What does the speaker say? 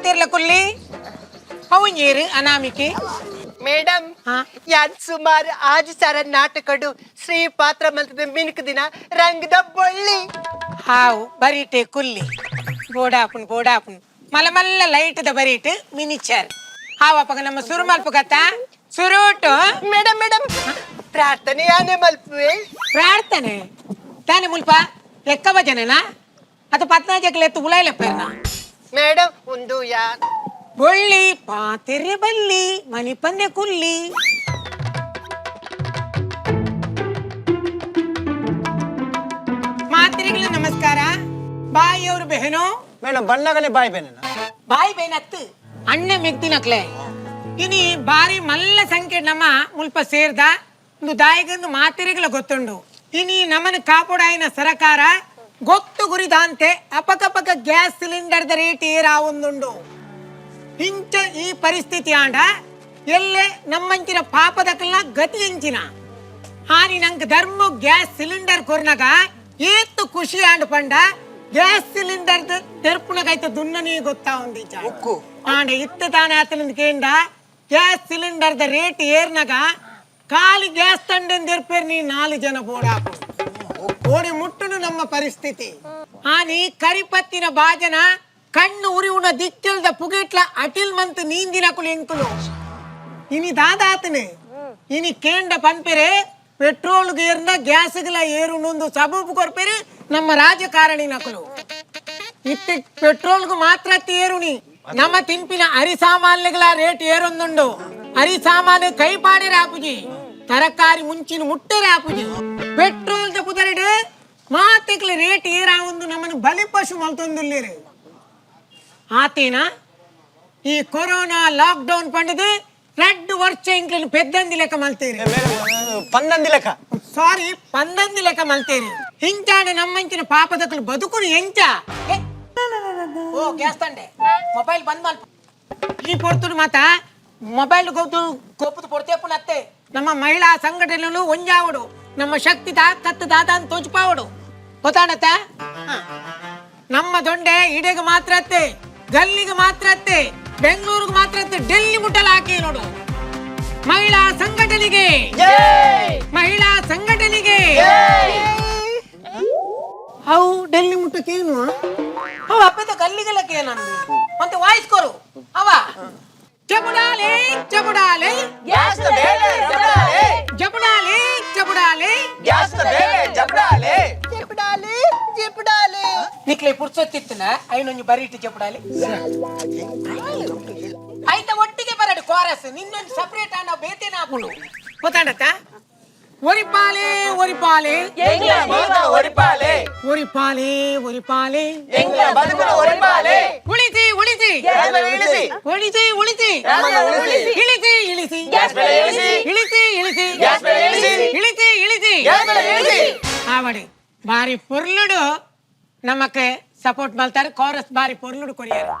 ಮಾತಿರ್ಲ ಕುಲ್ಲಿ? ಅವಂಜೇರು ಅನಾಮಿಕೆ? Madam? ಯಾನ್ ಸುಮಾರು ಆಜ್ ಸರ ನಾಟಕಡು ಶ್ರೀ ಪಾತ್ರ ಮಲ್ತದ ಮಿನುಕ್ ದಿನ ರಂಗದ ಬೊಳ್ಳಿ. ಹಾವು ಬರೀಟೆ ಕುಲ್ಲಿ. ಬೋಡಾಪುನ್ ಬೋಡಾಪುನ್ ಮಲ್ಲ ಮಲ್ಲ ಲೈಟ್ ದ ಬರೀಟ್ ಮಿನಿಚರ್. ಹಾವಪ್ಪಗ ನಮ್ಮ ಸುರು ಮಲ್ಪಗತ್ತ ಸುರುಟು. ಮೇಡಮ್ ಮೇಡಮ್ ಪ್ರಾರ್ಥನೆ ಆನೆ ಮಲ್ಪುವೆ. ಪ್ರಾರ್ಥನೆ. ತಾನೆ ಮುಲ್ಪ ಲೆಕ್ಕ ಭಜನೆನಾ ಅದು ಪತ್ನಾಜಕ್ಕೆ ಎತ್ತು ಉಳಾಯ್ಲಪ್ಪ ಪೇರ್ನ ಮೇಡಮ್ ಒಂದು ಯಾನ್ ಬೊಳ್ಳಿ ಪಾತೆರೆ ಬಲ್ಲಿ ಮನಿ ಕುಲ್ಲಿ. ಮಾತ್ರಿಗಳ ನಮಸ್ಕಾರ. ಬಾಯಿ ಅವ್ರ ಬೆಹನೋ? ಮೇಡಮ್ ಬಣ್ಣಗಳೇ ಬಾಯಿ ಬೇನ ಬಾಯಿ ಬೇನತ್ತು ಅಣ್ಣೆ ಮೆಗ್ದಿನಕ್ಲೆ ಇನಿ ಬಾರಿ ಮಲ್ಲ ಸಂಖ್ಯೆ ನಮ್ಮ ಮುಲ್ಪ ಸೇರ್ದ ಒಂದು ದಾಯಿಗೊಂದು ಮಾತಿರಿಗಳ ಗೊತ್ತುಂಡು. ಇನಿ ನಮ್ಮನ್ನು ಕಾಪುಡಾಯಿನ ಸರಕಾರ ಗೊತ್ತು ಗುರಿದಂತೆ ಅಪಕಪಕ ಗ್ಯಾಸ್ ಸಿಲಿಂಡರ್ದ ರೇಟ್ ಏರಾವೊಂದುಂಡು ಇಂಚ ಈ ಪರಿಸ್ಥಿತಿ ಆಂಡ ಎಲ್ಲೆ ನಮ್ಮಂಚಿನ ಪಾಪದಕಲ್ನ ಗತಿ ಎಂಚಿನ ಹಾನಿ ನಂಗೆ ಧರ್ಮ ಗ್ಯಾಸ್ ಸಿಲಿಂಡರ್ ಕೊರ್ನಗ ಏತ್ತು ಖುಷಿ ಆಂಡ್ ಪಂಡ ಗ್ಯಾಸ್ ಸಿಲಿಂಡರ್ ತೆರ್ಪುನಗೈತ ದುನ್ನನಿ ಗೊತ್ತಾ ಒಂದೀಚ. ಆಂಡ ಇತ್ತ ತಾನೆ ಆತನಿಂದ ಕೇಂದ ಗ್ಯಾಸ್ ಸಿಲಿಂಡರ್ ದ ರೇಟ್ ಏರ್ನಗ ಖಾಲಿ ಗ್ಯಾಸ್ ತಂಡನ್ ತೆರ್ಪೇರ್ ನೀ ನಾಲ್ಕು ಜನ ಬೋಡಾಕು ಓಡಿ ಮುಟ್ಟುನು ನಮ್ಮ ಪರಿಸ್ಥಿತಿ. ಆನಿ ಕರಿಪತ್ತಿನ ಬಾಜನ ಕಣ್ಣು ಉರಿ ಉಣ ದಿಕ್ಕಿಲ್ದ ಪುಗಿಟ್ಲ ಅಟಿಲ್ ಮಂತ್ ನೀಂದಿನ ಕುಲಿಂಕುಲು ಇನಿ ದಾದಾತನೆ, ಇನಿ ಕೇಂಡ ಪಂಪೆರೆ ಪೆಟ್ರೋಲ್ ಏರ್ನ ಏರು ನೊಂದು ಸಬೂಬು ಕೊರ್ಪೆರೆ ನಮ್ಮ ರಾಜಕಾರಣಿ ನಕಲು. ಇತ್ತೆ ಪೆಟ್ರೋಲ್ಗೂ ಮಾತ್ರ ಏರುನಿ ನಮ್ಮ ತಿಂಪಿನ ಅರಿ ಸಾಮಾನ್ಯಗಳ ರೇಟ್ ಏರೊಂದುಂಡು. ಅರಿ ಸಾಮಾನ್ಯ ಕೈ ಪಾಡಿರ ಆಪುಜಿ ತರಕಾರಿ ಮುಂಚಿನ ಮುಟ್ಟರೆ ಆಪುಜಿ ಪೆಟ್ರೋಲ್ ಮಾತಿಕ್ಲ ರೇಟ್ ಏರ ಒಂದು ನಮ್ಮನ್ನು ಬಲಿಪಶು ಮಲ್ತೊಂದುಲ್ಲೇರು ಆತೇನ ಈ ಕೊರೋನಾ ಲಾಕ್ಡೌನ್ ಪಂಡದು ರೆಡ್ ವರ್ಷ ಇಂಕ್ಲಿನ ಪೆದ್ದಂದಿ ಲೆಕ್ಕ ಮಲ್ತೇರಿ ಮೇಡಮ್ ಪನ್ನಂದಿ ಲೆಕ್ಕ ಸಾರಿ ಪಂದಂದಿ ಲೆಕ್ಕ ಮಲ್ತೇರಿ ಹಿಂಚಾಣ ನಮ್ಮಂಚಿನ ಪಾಪದಕ್ಕಲು ಬದುಕುನು ಎಂಚ ಏ, ಓ ಗ್ಯಾಸ್ ತಂಡೆ ಮೊಬೈಲ್ ಬಂದ್ ಮಲ್ಪ ಈ ಪೊರ್ತುಡು ಮಾತ ಮೊಬೈಲ್ ಗೊತ್ತು ಗೊಪ್ಪದು ಪೊರ್ತೇಪುನ ಅತ್ತೆ ನಮ್ಮ ಮಹಿಳಾ ಸಂಘಟನೆಗಳು ಒಂಜಾವಡು ನಮ್ಮ ಶಕ್ತಿ ತಾಕತ್ತು ದಾದ ಅಂತ ತೋಚ್ಪಾವಡು ಗೊತ್ತಾಡತ್ತ? ನಮ್ಮ ದೊಂಡೆ ಇಡೆಗೆ ಮಾತ್ರ ಅತ್ತೆ ಗಲ್ಲಿಗೆ ಮಾತ್ರ ಅತ್ತೆ ಬೆಂಗಳೂರಿಗೆ ಮಾತ್ರ ಅತ್ತೆ ಡೆಲ್ಲಿ ಮುಟ್ಟಲ ಹಾಕಿ ನೋಡು. ಮಹಿಳಾ ಸಂಘಟನೆಗೆ. ಮಹಿಳಾ ಸಂಘಟನೆಗೆ. ಅವು ಡೆಲ್ಲಿ ಮುಟ್ಟಕ್ಕೇನು ತ ಅಪ್ಪದ ಗಲ್ಲಿಗಲಕ್ಕೆ ನಿಕ್ಲೆ ಪುರ್ಸೊತ್ತಿತ್ತನ? ಐನೊಂದು ಬರೀಟ್ ಜಬುಡಾಲೆ ಐತ ಒಟ್ಟಿಗೆ ಬರಡು ಕೋರಸ್ ನಿನ್ನೊಂದು ಸಪರೇಟ್ ಅನ್ನೋ ಬೇತೇನ ಹಾಕೊಂಡು ಗೊತ್ತಾಡತ್ತ ಒರಿಪಾಲೆ ಒರಿಪಾಲೆ ಒರಿಪಾಲೆ ಒರಿಪಾಲೆ ಉಳಿಸಿ ಉಳಿಸಿ. ಉಳಿಸಿ ಉಳಿಸಿ. ಉಳಿಸಿ. ಇಳಿಸಿ. ಇಳಿಸಿ ಇಳಿಸಿ. ಇಳಿಸಿ. ಇಳಿಸಿ ಇಳಿಸಿ. ಇಳಿಸಿ. ಆವಡಿ ಬಾರಿ ಪೊರ್ಲುಡು. ನಮಕ್ಕೆ ಸಪೋರ್ಟ್ ಮಾಡ್ತಾರೆ ಕೋರಸ್ ಬಾರಿ ಪೊರ್ಲುಡು ಕೊರಿಯಾರು